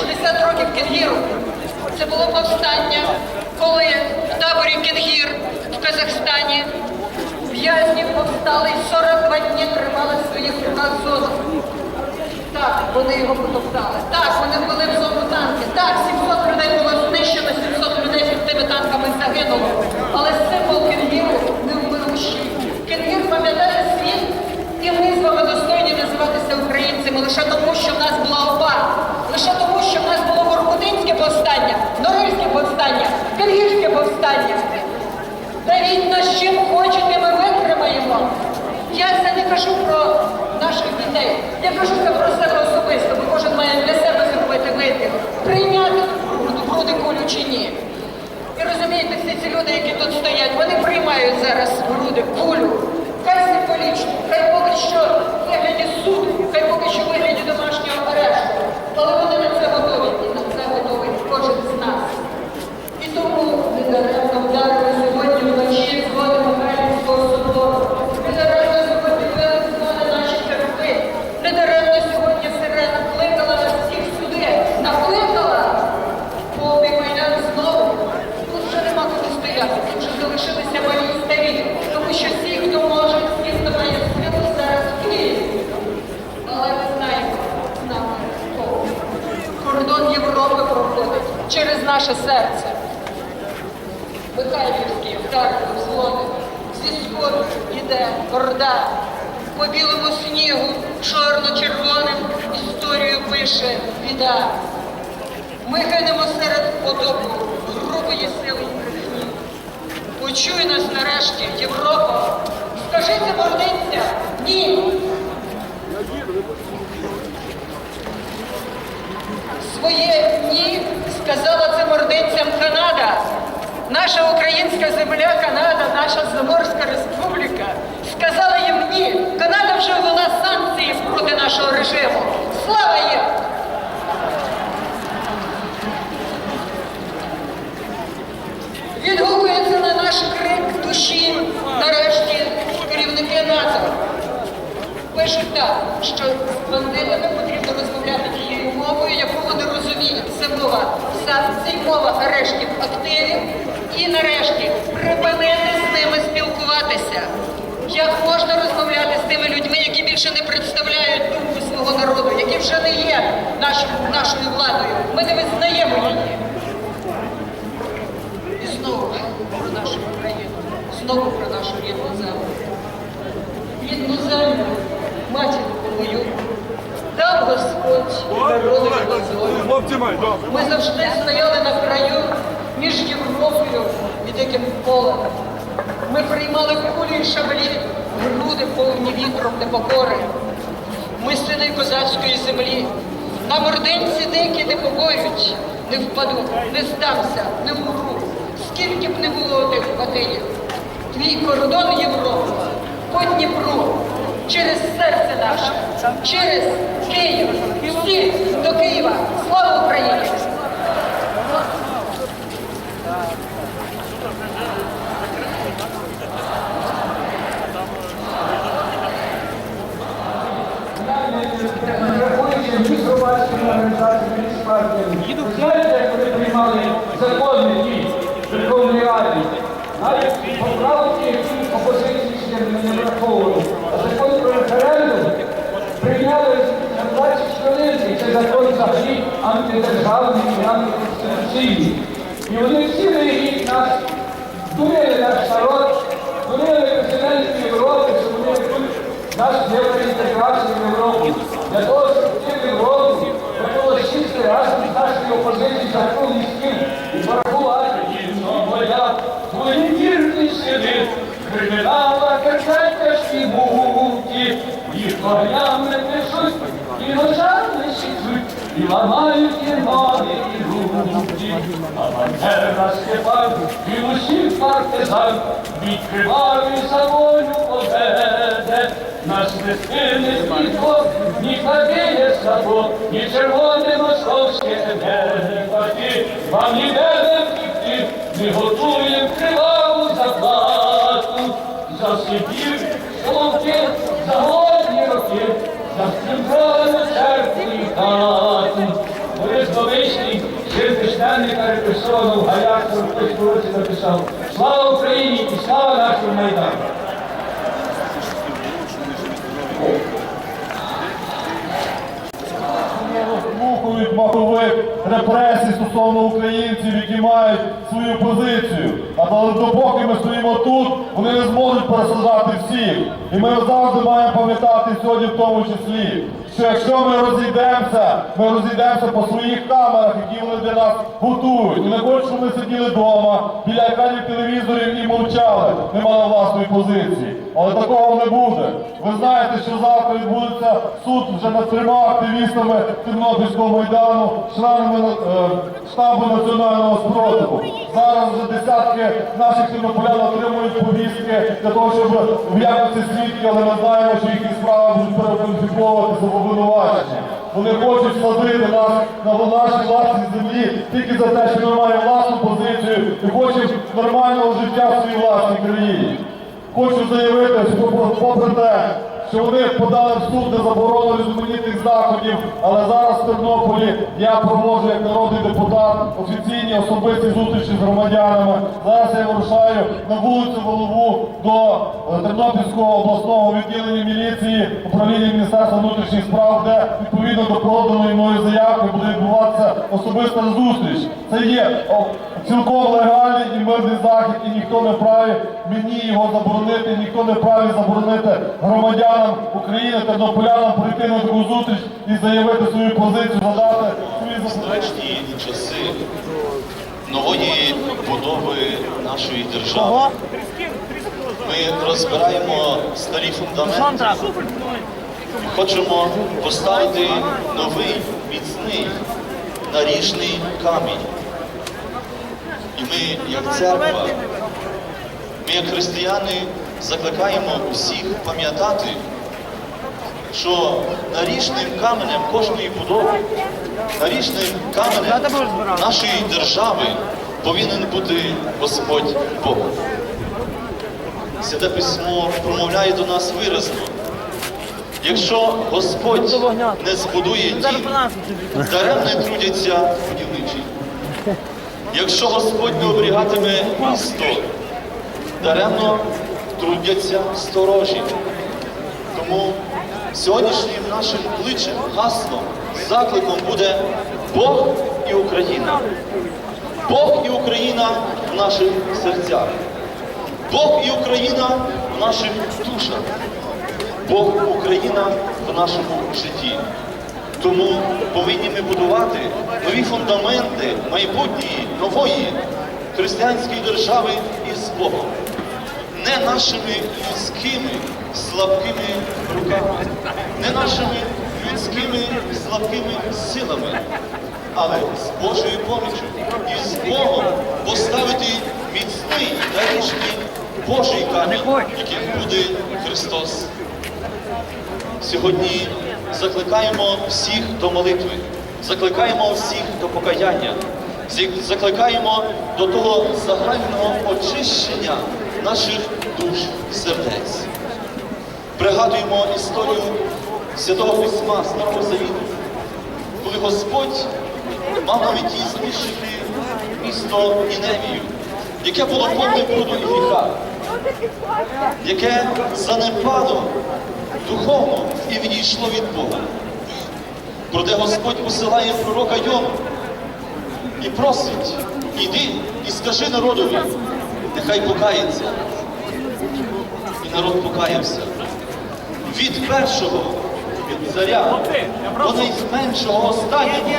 60 років Кенгіру. Це було повстання, коли в таборі Кенгір в Казахстані в'язні повстали і 42 дні тримали своїх руках золото. Так, вони його потоптали. Так, вони ввели в зону танки. Так, 700 людей було знищено, 700 людей під тими танками загинуло. Але символ Кенгіру невмирущий. Кенгір пам'ятає світ, і ми з вами достойні називатися українцями лише тому, що в нас була ОПА. Лише тому, що в нас було Воркутинське повстання, Норильське повстання, Кенгірське повстання. Давіть нас чим хочете, ми витримаємо. Я це не кажу про наших дітей. Я кажу це про себе особисто, бо кожен має для себе зробити вибір. Прийняти груди кулю чи ні. І розумієте, всі ці люди, які тут стоять, вони приймають зараз груди кулю. Хай символічно, хай поки що в вигляді суду, хай поки що в вигляді домашнього арешту. Але вони на це готові, і на це готовий кожен з нас. І тому не даремно вдарили сьогодні вночі дзвони Михайлівського собору. Не даремно сьогодні били дзвони наші церкви. Не даремно сьогодні сирена кликала нас всіх сюди. Накликала. Повний майдан знову. Тут вже нема кого стояти. Тут вже залишилися малі і старі. Тому що всі, хто може, всі, хто має силу, зараз в Києві. Але ми знаємо, з нами Бог. Кордон Європи проходить через наше серце. Михайлівський, Харків, Злоти, зі сходу йде Орда. По білому снігу, чорно-червоним історію пише біда. Ми гинемо серед потоку грубої сили і брехні. Почуй нас нарешті, Європа. Скажи це мординця, ні. Своє ні сказала цим ординцям Канада. Наша українська земля, Канада, наша Заморська республіка сказала їм ні. Канада вже ввела санкції проти нашого режиму. Слава їм! Відгукується на наш крик душі, нарешті, керівники НАТО. Пишуть так, що тими людьми, які більше не представляють думку свого народу, які вже не є нашою, нашою владою? Ми не визнаємо її. І знову про нашу Україну, знову про нашу рідну землю. Рідну землю, матінку мою, дав Господь народу Божому. Хлопці. Ми завжди стояли на краю між Європою і диким полем. Ми приймали кулі і шаблі, груди повні вітром непокори. Ми сини козацької землі. На мординці дикі не побоють, не впаду, не здамся, не вмру. Скільки б не було тих батиїв. Твій кордон Європи по Дніпру, через серце наше, через Київ, всі до Києва. Слава Україні! Організації, ні партії. Ви знаєте, як вони приймали закони ті Верховної Ради? Навіть поправки, які опозиції ще не враховували. А закон про референдум прийняли на 20 хвилин. Це закон взагалі антидержавний і антиконституційний. І вони всі рік нас дурили наш народ, дурили президентів Європи, що вони ведуть нас євроінтеграцію в Європу. Для того, щоб в Європу, сісти разом з нашою опозицією за круглий стіл і порахувати. Моя воєнірний сидить, кримінала качайкашки муки, їх вогнями несуть, і ножами сідуть, і ламають і ноги, і руки. А Бандера Степан, і усіх партизан, відкривав і за волю поведе. Нас не світло, ні хладіє сабло, ні червоне московське небо. Вам ніде не втікти, ми готуємо криваву заплату. За Сибір, Соловки, за голодні роки, за співпрану церкву і хату. Ми письменника репресованого Гаях 41 році написав Слава Україні і слава нашому Майдану! Репресій стосовно українців, які мають свою позицію. Але допоки ми стоїмо тут, вони не зможуть пересаджати всіх. І ми завжди маємо пам'ятати сьогодні в тому числі, що якщо ми розійдемося, ми розійдемося по своїх камерах, які вони для нас готують. І не хочу, щоб ми сиділи вдома біля екранів телевізорів і мовчали, не мали власної позиції. Але такого не буде. Ви знаєте, що завтра відбудеться суд вже над трьома активістами Тернопільського майдану, членами е, штабу національного спротиву. Зараз вже десятки наших тернополян отримують повістки для того, щоб в свідки, але ми знаємо, що їхні справи будуть перекваліфіковуватися обвинувачення. Вони хочуть садити нас на нашій власній землі тільки за те, що ми маємо власну позицію і хочуть нормального життя в своїй власній країні. Хочу заявити, що попри те, що вони подали в суд на заборону різноманітних заходів, але зараз в Тернополі я проводжу як народний депутат офіційні особисті зустрічі з громадянами. Зараз я вирушаю на вулицю Голову до е, Тернопільського обласного відділення міліції управління Міністерства внутрішніх справ, де відповідно до проданої мною заявки буде відбуватися особиста зустріч. Це є цілком легальний і мирний захід, і ніхто не праві мені його заборонити, ніхто не праві заборонити громадянам України, тернополянам прийти на таку зустріч і заявити свою позицію, задати свої страшні часи нової будови нашої держави. Ми розбираємо старі фундаменти хочемо поставити новий міцний наріжний камінь. І ми, як церква, ми, як християни, закликаємо усіх пам'ятати, що наріжним каменем кожної будови, наріжним каменем нашої держави повинен бути Господь Бог. Святе письмо промовляє до нас виразно. Якщо Господь не збудує дім, даремне трудяться будівничі. Якщо Господь не оберігатиме місто, даремно трудяться сторожі. Тому сьогоднішнім нашим кличем, гаслом, закликом буде Бог і Україна. Бог і Україна в наших серцях. Бог і Україна в наших душах. Бог Україна в нашому житті. Тому повинні ми будувати нові фундаменти майбутньої нової християнської держави із Богом. Не нашими людськими слабкими руками, не нашими людськими слабкими силами, але з Божою поміччю і з Богом поставити міцний наріжний Божий камінь, яким буде Христос. Сьогодні закликаємо всіх до молитви, закликаємо всіх до покаяння, закликаємо до того загального очищення наших душ сердець. Пригадуємо історію Святого Письма Старого Завіту, коли Господь мав на меті знищити місто Ніневію, яке було повне бруду і гріха, яке занепало духовно і відійшло від Бога. Проте Господь посилає пророка Йому і просить, іди і скажи народові, нехай покається. І народ покаявся. Від першого, від царя, до найменшого останнього,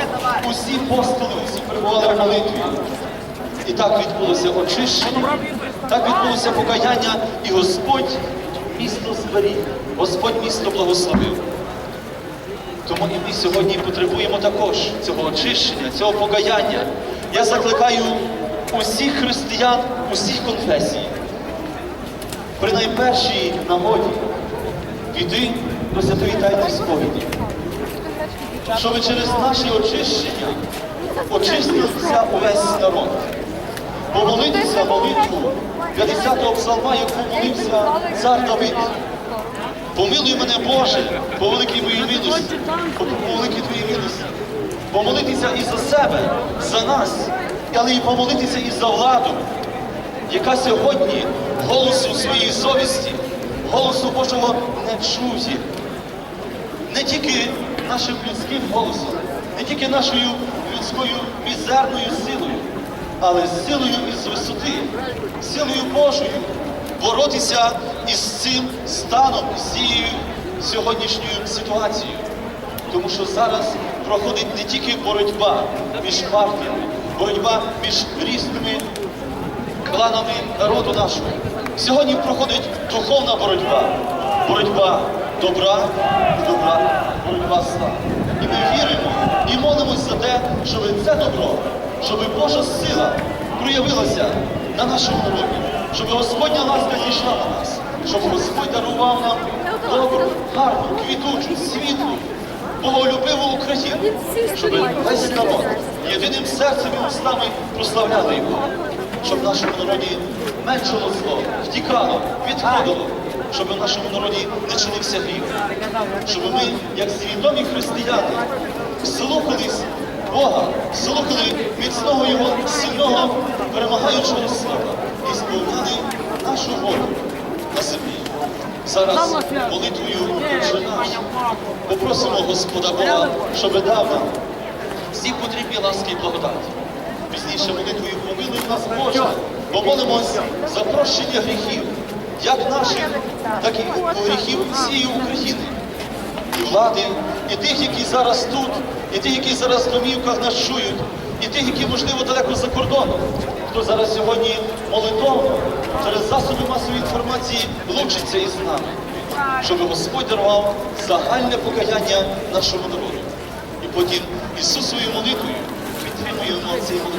усі апостоли, усі перебували в молитві. І так відбулося очищення, так відбулося покаяння, і Господь місто зберіг, Господь місто благословив. Тому і ми сьогодні потребуємо також цього очищення, цього покаяння. Я закликаю усіх християн, усіх конфесій, при найпершій нагоді піти до святої тайної сповіді, щоб через наші очищення очистився увесь народ. Помолитися молитву 50-го псалма, яку молився цар Давид. Помилуй мене, Боже, по великій твоїй милості, по великій твоїй милості. Помолитися і за себе, за нас, але і помолитися і за владу, яка сьогодні голосу своєї совісті, голосу Божого не чує. Не тільки нашим людським голосом, не тільки нашою людською мізерною силою, але силою із висоти, силою Божою боротися із цим станом, з цією сьогоднішньою ситуацією. Тому що зараз проходить не тільки боротьба між партіями, боротьба між різними кланами народу нашого. Сьогодні проходить духовна боротьба, боротьба добра і добра, боротьба зла. І ми віримо і молимось за те, щоб це добро, щоб Божа сила проявилася на нашому народі, щоб Господня ласка зійшла на нас, щоб Господь дарував нам добру, гарну, квітучу, світлу, боголюбиву Україну, щоб весь народ єдиним серцем і устами прославляли його щоб в нашому народі меншало зло, втікало, відходило, щоб в нашому народі не чинився гріх, щоб ми, як свідомі християни, слухались Бога, слухали міцного Його сильного, перемагаючого слова і сповняли нашу волю на землі. Зараз молитвою «Отче наш» попросимо Господа Бога, щоб дав нам всі потрібні ласки і благодаті. Пізніше молитвою помилуй нас Боже, помолимось за прощення гріхів, як наших, так і гріхів всієї України. І влади, і тих, які зараз тут, і тих, які зараз в домівках нас чують, і тих, які, можливо, далеко за кордоном, хто зараз сьогодні молитовно через засоби масової інформації лучиться із нами, щоб Господь дарував загальне покаяння нашому народу. І потім Ісусовою молитвою підтримуємо цей дух,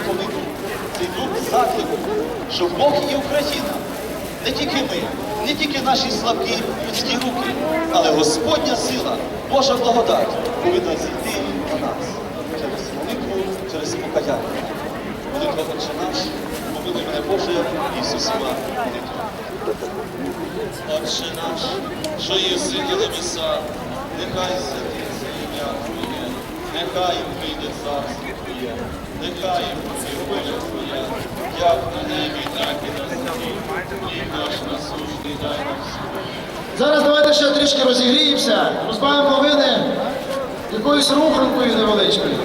цей дух заклику, що Бог і Україна, не тільки ми, не тільки наші слабкі людські руки, але Господня сила, Божа благодать повинна зійти на нас через молитву, через покаяння. Молитва Отче наш, помилуй мене Боже, Ісусова молитва. Отче наш, що єси на небеса, нехай святиться ім'я Твоє, нехай прийде царство Зараз давайте ще трішки розігріємося, розбавимо вини якоюсь руханкою невеличкою.